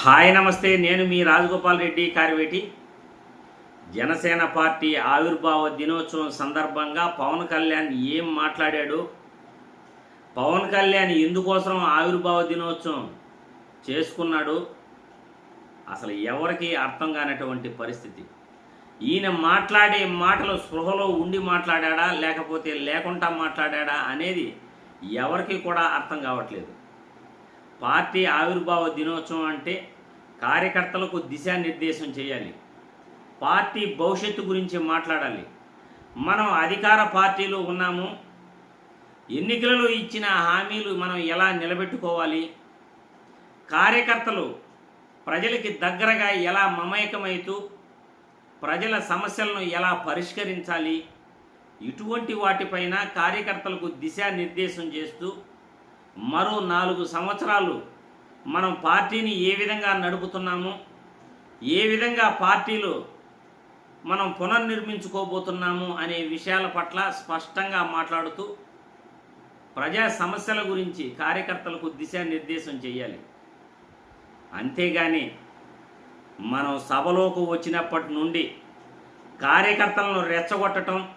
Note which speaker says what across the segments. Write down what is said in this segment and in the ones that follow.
Speaker 1: Hi నమస్తే నేను మీ రాజగోపాల్ రెడ్డి కార్వేటి జనసేన పార్టీ ఆవిర్భావ దినోత్సవం సందర్భంగా పవన్ కళ్యాణ్ ఏం మాట్లాడాడు? పవన్ కళ్యాణ్ ఎందుకోసం ఆవిర్భావ దినోత్సవం చేసుకున్నాడు? అసలు ఎవరికి అర్థం కానటువంటి పరిస్థితి. ఈయన మాట్లాడే మాటలు స్పృహలో ఉండి మాట్లాడా లేకపోతే లేకుండా మాట్లాడాడా అనేది ఎవరికి కూడా అర్థం కావట్లేదు. పార్టీ ఆవిర్భావ దినోత్సవం అంటే కార్యకర్తలకు దిశానిర్దేశం చేయాలి. పార్టీ భవిష్యత్తు గురించి మాట్లాడాలి. మనం అధికార పార్టీలో ఉన్నాము. ఎన్నికలలో ఇచ్చిన హామీలు మనం ఎలా నిలబెట్టుకోవాలి? కార్యకర్తలు ప్రజలకి దగ్గరగా ఎలా మమేకమవుతూ ప్రజల సమస్యలను ఎలా పరిష్కరించాలి? ఇటువంటి వాటిపైన కార్యకర్తలకు దిశానిర్దేశం చేస్తూ మరో నాలుగు సంవత్సరాలు మనం పార్టీని ఏ విధంగా నడుపుతున్నాము ఏ విధంగా పార్టీలో మనం పునర్నిర్మించుకోబోతున్నాము అనే విషయాల పట్ల స్పష్టంగా మాట్లాడుతూ ప్రజా సమస్యల గురించి కార్యకర్తలకు దిశానిర్దేశం చేయాలి. అంతేగాని మనం సభలోకి వచ్చినప్పటి నుండి కార్యకర్తలను రెచ్చగొట్టడం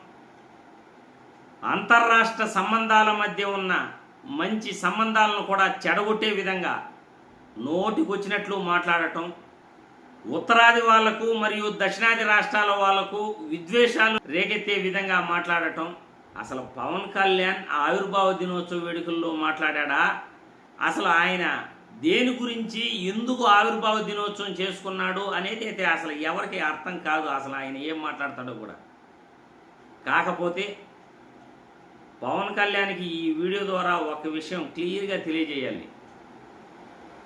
Speaker 1: అంతర్రాష్ట్ర సంబంధాల మధ్య ఉన్న మంచి సంబంధాలను కూడా చెడగొట్టే విధంగా నోటికొచ్చినట్లు మాట్లాడటం ఉత్తరాది వాళ్ళకు మరియు దక్షిణాది రాష్ట్రాల వాళ్ళకు విద్వేషాలు రేకెత్తే విధంగా మాట్లాడటం. అసలు పవన్ కళ్యాణ్ ఆవిర్భావ దినోత్సవ వేడుకల్లో మాట్లాడా అసలు ఆయన దేని గురించి ఎందుకు ఆవిర్భావ దినోత్సవం చేసుకున్నాడు అనేది అయితే అసలు ఎవరికి అర్థం కాదు. అసలు ఆయన ఏం మాట్లాడతాడో కూడా. కాకపోతే పవన్ కళ్యాణ్కి ఈ వీడియో ద్వారా ఒక విషయం క్లియర్గా తెలియజేయాలి.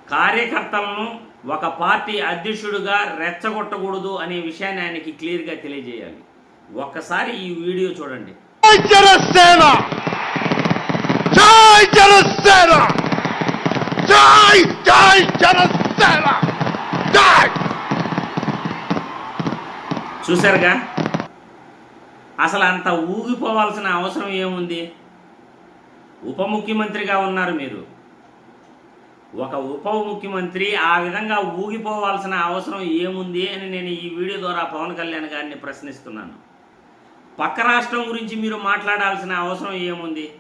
Speaker 1: కార్యకర్తలను ఒక పార్టీ అధ్యక్షుడిగా రెచ్చగొట్టకూడదు అనే విషయాన్ని ఆయనకి క్లియర్గా తెలియజేయాలి. ఒక్కసారి ఈ వీడియో చూడండి.
Speaker 2: జై జనసేన! జై జనసేన! జై జై జనసేన! జై!
Speaker 1: చూశారుగా? అసలు అంత ఊగిపోవాల్సిన అవసరం ఏముంది? ఉప ముఖ్యమంత్రిగా ఉన్నారు మీరు. ఒక ఉప ముఖ్యమంత్రి ఆ విధంగా ఊగిపోవాల్సిన అవసరం ఏముంది అని నేను ఈ వీడియో ద్వారా పవన్ కళ్యాణ్ గారిని ప్రశ్నిస్తున్నాను. పక్క రాష్ట్రం గురించి మీరు మాట్లాడాల్సిన అవసరం ఏముంది?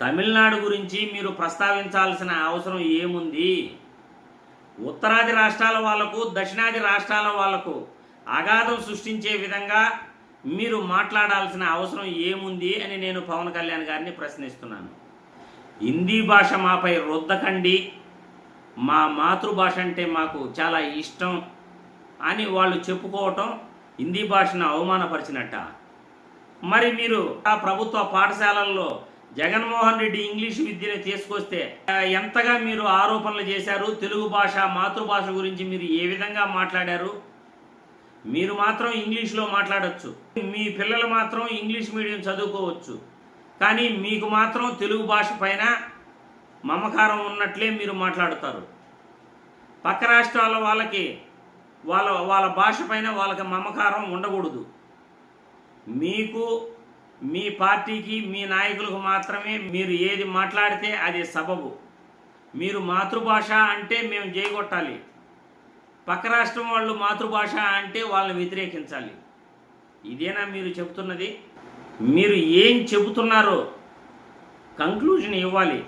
Speaker 1: తమిళనాడు గురించి మీరు ప్రస్తావించాల్సిన అవసరం ఏముంది? ఉత్తరాది రాష్ట్రాల వాళ్ళకు దక్షిణాది రాష్ట్రాల వాళ్ళకు అగాధం సృష్టించే విధంగా మీరు మాట్లాడాల్సిన అవసరం ఏముంది అని నేను పవన్ కళ్యాణ్ గారిని ప్రశ్నిస్తున్నాను. హిందీ భాష మాపై రుద్దకండి. మా మాతృభాష అంటే మాకు చాలా ఇష్టం అని వాళ్ళు చెప్పుకోవటం హిందీ భాషను అవమానపరిచినట్ట. మరి మీరు ఆ ప్రభుత్వ పాఠశాలల్లో జగన్మోహన్ రెడ్డి ఇంగ్లీష్ విద్యను తీసుకొస్తే ఎంతగా మీరు ఆరోపణలు చేశారు? తెలుగు భాష మాతృభాష గురించి మీరు ఏ విధంగా మాట్లాడారు? మీరు మాత్రం ఇంగ్లీష్లో మాట్లాడొచ్చు. మీ పిల్లలు మాత్రం ఇంగ్లీష్ మీడియం చదువుకోవచ్చు. కానీ మీకు మాత్రం తెలుగు భాష పైన మమకారం ఉన్నట్లే మీరు మాట్లాడతారు. పక్క రాష్ట్రాల వాళ్ళకి వాళ్ళ వాళ్ళ భాష పైన వాళ్ళకి మమకారం ఉండకూడదు. మీకు మీ పార్టీకి మీ నాయకులకు మాత్రమే మీరు ఏది మాట్లాడితే అది సబబు. మీరు మాతృభాష అంటే మేము చేయగొట్టాలి పక్క రాష్ట్రం వాళ్ళు మాతృభాష అంటే వాళ్ళని వ్యతిరేకించాలి. ఇదేనా మీరు చెబుతున్నది? మీరు ఏం చెబుతున్నారో కంక్లూజన్ ఇవ్వాలి.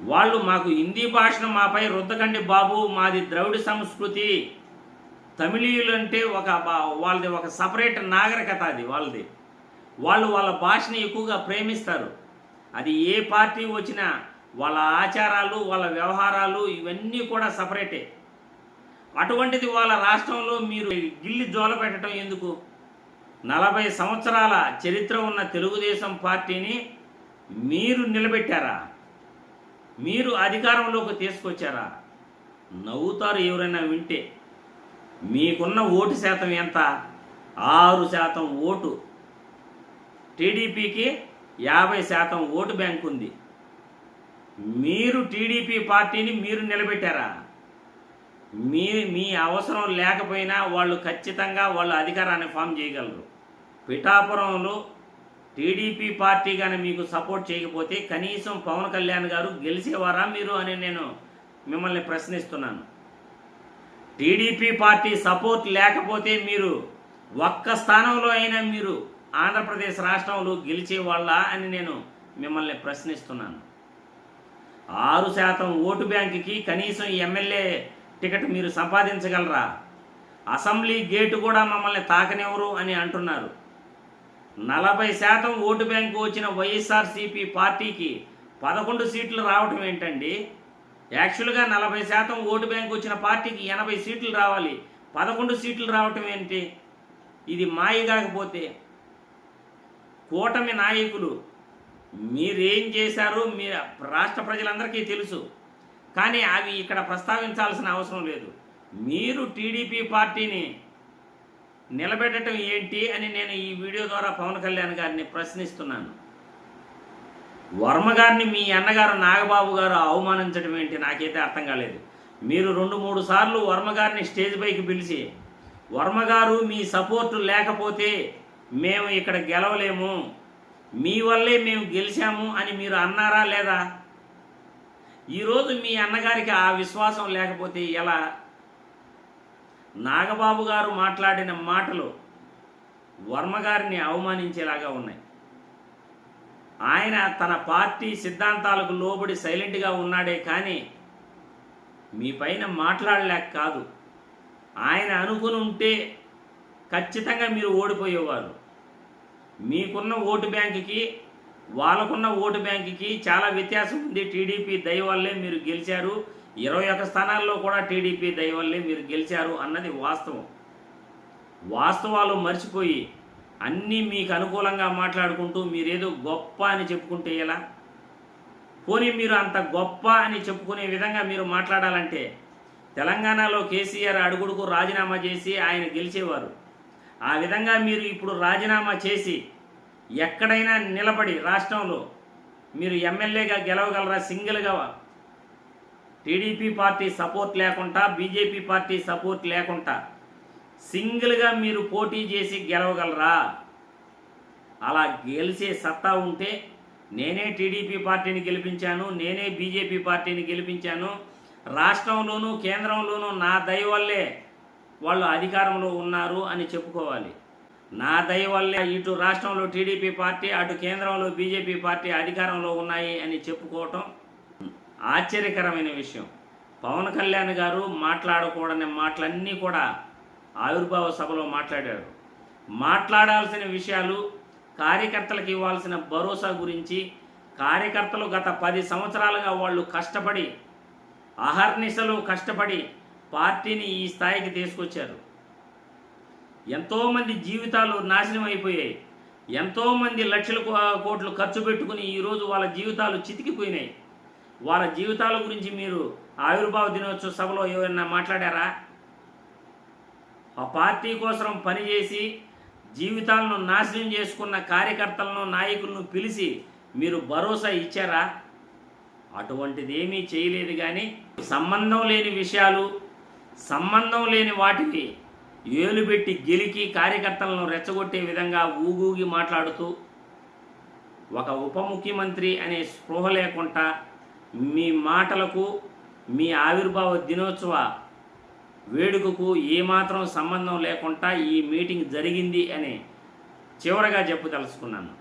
Speaker 1: వాళ్ళు మాకు హిందీ భాషను మాపై రుద్దకండి బాబు మాది ద్రవిడ సంస్కృతి. తమిళీయులు అంటే ఒక బా- వాళ్ళది ఒక సపరేట్ నాగరికత అది వాళ్ళది. వాళ్ళు వాళ్ళ భాషని ఎక్కువగా ప్రేమిస్తారు. అది ఏ పార్టీ వచ్చినా వాళ్ళ ఆచారాలు వాళ్ళ వ్యవహారాలు ఇవన్నీ కూడా సపరేటే. అటువంటిది వాళ్ళ రాష్ట్రంలో మీరు గిల్లి జోల పెట్టడం ఎందుకు? నలభై సంవత్సరాల చరిత్ర ఉన్న తెలుగుదేశం పార్టీని మీరు నిలబెట్టారా? మీరు అధికారంలోకి తీసుకొచ్చారా? నవ్వుతారు ఎవరైనా వింటే. మీకున్న ఓటు శాతం ఎంత? ఆరు శాతం ఓటు. టీడీపీకి యాభై శాతం ఓటు బ్యాంక్ ఉంది. మీరు టీడీపీ పార్టీని మీరు నిలబెట్టారా? మీ మీ అవసరం లేకపోయినా వాళ్ళు ఖచ్చితంగా వాళ్ళు అధికారాన్ని ఫామ్ చేయగలరు. పిఠాపురంలో టీడీపీ పార్టీ కానీ మీకు సపోర్ట్ చేయకపోతే కనీసం పవన్ కళ్యాణ్ గారు గెలిచేవారా మీరు అని నేను మిమ్మల్ని ప్రశ్నిస్తున్నాను. టీడీపీ పార్టీ సపోర్ట్ లేకపోతే మీరు ఒక్క స్థానంలో అయినా మీరు ఆంధ్రప్రదేశ్ రాష్ట్రంలో గెలిచే వాళ్ళ అని నేను మిమ్మల్ని ప్రశ్నిస్తున్నాను. ఆరు శాతం ఓటు బ్యాంకుకి కనీసం ఎమ్మెల్యే టికెట్ మీరు సంపాదించగలరా? అసెంబ్లీ గేటు కూడా మమ్మల్ని తాకనివ్వరు అని అంటున్నారు. నలభై శాతం ఓటు బ్యాంకు వచ్చిన వైఎస్ఆర్సీపీ పార్టీకి పదకొండు సీట్లు రావటం ఏంటండి? యాక్చువల్గా నలభై శాతం ఓటు బ్యాంకు వచ్చిన పార్టీకి ఎనభై సీట్లు రావాలి. పదకొండు సీట్లు రావటం ఏంటి? ఇది మాయ కాకపోతే కూటమి నాయకులు మీరేం చేశారో మీ రాష్ట్ర ప్రజలందరికీ తెలుసు. కానీ అవి ఇక్కడ ప్రస్తావించాల్సిన అవసరం లేదు. మీరు టీడీపీ పార్టీని నిలబెట్టడం ఏంటి అని నేను ఈ వీడియో ద్వారా పవన్ కళ్యాణ్ గారిని ప్రశ్నిస్తున్నాను. వర్మ గారిని మీ అన్నగారు నాగబాబు గారు అవమానించడం ఏంటి నాకైతే అర్థం కాలేదు. మీరు రెండు మూడు సార్లు వర్మ గారిని స్టేజ్ పైకి పిలిచి వర్మ గారు మీ సపోర్టు లేకపోతే మేము ఇక్కడ గెలవలేము మీ వల్లే మేము గెలిచాము అని మీరు అన్నారా లేదా? ఈరోజు మీ అన్నగారికి ఆ విశ్వాసం లేకపోతే ఎలా? నాగబాబు గారు మాట్లాడిన మాటలు వర్మగారిని అవమానించేలాగా ఉన్నాయి. ఆయన తన పార్టీ సిద్ధాంతాలకు లోబడి సైలెంట్గా ఉన్నాడే కానీ మీ పైన మాట్లాడలేక కాదు. ఆయన అనుకుని ఉంటే ఖచ్చితంగా మీరు ఓడిపోయేవారు. మీకున్న ఓటు బ్యాంకుకి వాళ్ళకున్న ఓటు బ్యాంకుకి చాలా వ్యత్యాసం ఉంది. టీడీపీ దయ వల్లే మీరు గెలిచారు. ఇరవై ఒక్క స్థానాల్లో కూడా టీడీపీ దయ వల్లే మీరు గెలిచారు అన్నది వాస్తవం. వాస్తవాలు మర్చిపోయి అన్నీ మీకు అనుకూలంగా మాట్లాడుకుంటూ మీరేదో గొప్ప అని చెప్పుకుంటే ఎలా? పోనీ మీరు అంత గొప్ప అని చెప్పుకునే విధంగా మీరు మాట్లాడాలంటే తెలంగాణలో కేసీఆర్ అడుగుడుకు రాజీనామా చేసి ఆయన గెలిచేవారు. ఆ విధంగా మీరు ఇప్పుడు రాజీనామా చేసి ఎక్కడైనా నిలబడి రాష్ట్రంలో మీరు ఎమ్మెల్యేగా గెలవగలరా సింగిల్గా? టీడీపీ పార్టీ సపోర్ట్ లేకుండా బీజేపీ పార్టీ సపోర్ట్ లేకుండా సింగిల్గా మీరు పోటీ చేసి గెలవగలరా? అలా గెలిచే సత్తా ఉంటే నేనే టీడీపీ పార్టీని గెలిపించాను నేనే బీజేపీ పార్టీని గెలిపించాను. రాష్ట్రంలోనూ కేంద్రంలోనూ నా దయ వల్లే వాళ్ళు అధికారంలో ఉన్నారు అని చెప్పుకోవాలి. నా దయ వల్లే ఇటు రాష్ట్రంలో టీడీపీ పార్టీ అటు కేంద్రంలో బీజేపీ పార్టీ అధికారంలో ఉన్నాయి అని చెప్పుకోవటం ఆశ్చర్యకరమైన విషయం. పవన్ కళ్యాణ్ గారు మాట్లాడకూడని మాటలన్నీ కూడా ఆవిర్భావ సభలో మాట్లాడారు. మాట్లాడాల్సిన విషయాలు కార్యకర్తలకు ఇవ్వాల్సిన భరోసా గురించి కార్యకర్తలు గత పది సంవత్సరాలుగా వాళ్ళు కష్టపడి అహర్నిశలు కష్టపడి పార్టీని ఈ స్థాయికి తీసుకొచ్చారు. ఎంతోమంది జీవితాలు నాశనం అయిపోయాయి. ఎంతోమంది లక్షల కోట్లు ఖర్చు పెట్టుకుని ఈరోజు వాళ్ళ జీవితాలు చితికిపోయినాయి. వాళ్ళ జీవితాల గురించి మీరు ఆవిర్భావ దినోత్సవ సభలో ఎవరైనా మాట్లాడారా? ఆ పార్టీ కోసం పనిచేసి జీవితాలను నాశనం చేసుకున్న కార్యకర్తలను నాయకులను పిలిచి మీరు భరోసా ఇచ్చారా? అటువంటిది ఏమీ చేయలేదు కానీ సంబంధం లేని విషయాలు సంబంధం లేని వాటికి ఏలుబెట్టి గెలికి కార్యకర్తలను రెచ్చగొట్టే విధంగా ఊగూగి మాట్లాడుతూ ఒక ఉప ముఖ్యమంత్రి అనే స్పృహ లేకుండా మీ మాటలకు మీ ఆవిర్భావ దినోత్సవ వేడుకకు ఏమాత్రం సంబంధం లేకుండా ఈ మీటింగ్ జరిగింది అని చివరగా చెప్పదలుచుకున్నాను.